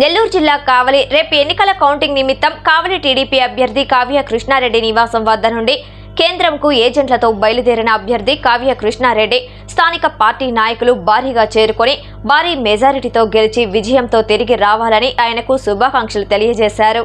నెల్లూరు జిల్లా కావలి రేపు ఎన్నికల కౌంటింగ్ నిమిత్తం కావలి టీడీపీ అభ్యర్థి కావ్య కృష్ణారెడ్డి నివాసం వద్ద నుండి కేంద్రంకు ఏజెంట్లతో బయలుదేరిన అభ్యర్థి కావ్య కృష్ణారెడ్డి స్థానిక పార్టీ నాయకులు భారీగా చేరుకొని భారీ మెజారిటీతో గెలిచి విజయంతో తిరిగి రావాలని ఆయనకు శుభాకాంక్షలు తెలియజేశారు.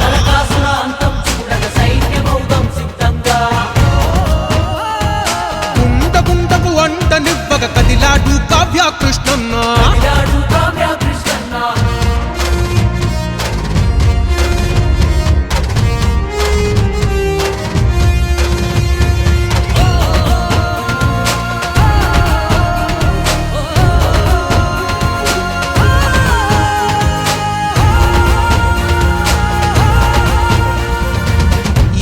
నరకాసుర చూడగ సైన్యమవుతాం సిద్ధంగా. గుండ గుండకు అంట నివ్వగ కదిలాడు కావ్య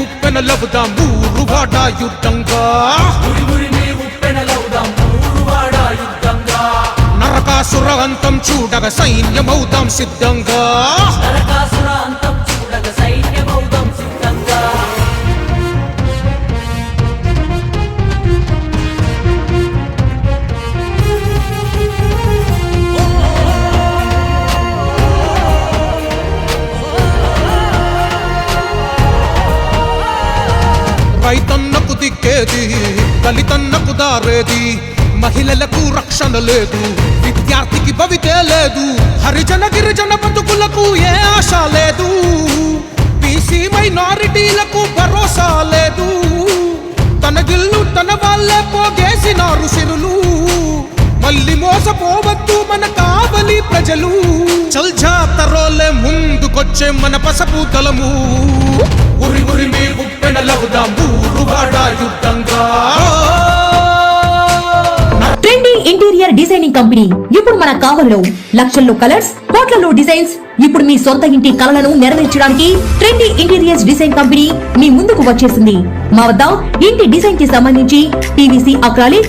మీ ఉప్పెన లబుదాం ఊరు యుద్ధంగా. నరకాసుర అంతం చూడగ సైన్యమవుతాం సిద్ధంగా. రైతన్నకు దిక్కేది దళితన్నకు దారేది? మహిళలకు రక్షణ లేదు. విద్యార్థికి భవితే లేదు. హరిజన గిరిజన బతుకులకు ఏ ఆశ లేదు. బీసీ మైనారిటీలకు భరోసా లేదు. తన గిల్లు తన వాళ్ళే పోగేసినారు సిరులు మళ్ళీ మోసపోవద్దు మన కావలి ప్రజలు చల్జాతరోలే ముందుకొచ్చే మన పసపు తలము ఉరి ఉరి మీ ఉప్పెన లవుదాం యుద్ధంగా. ట్రెండీ ఇంటీరియర్ డిజైనింగ్ కంపెనీ ఇప్పుడు మన కావల్లో లక్షల్లో కలర్స్ కోట్లలో డిజైన్స్ ఇప్పుడు మీ సొంత ఇంటి కలలను నెరవేర్చడానికి ట్రెండీ ఇంటీరియర్స్ డిజైన్ కంపెనీ మీ ముందుకు వచ్చేసింది. మా వద్ద ఇంటి డిజైన్కి సంబంధించి PVC acrylic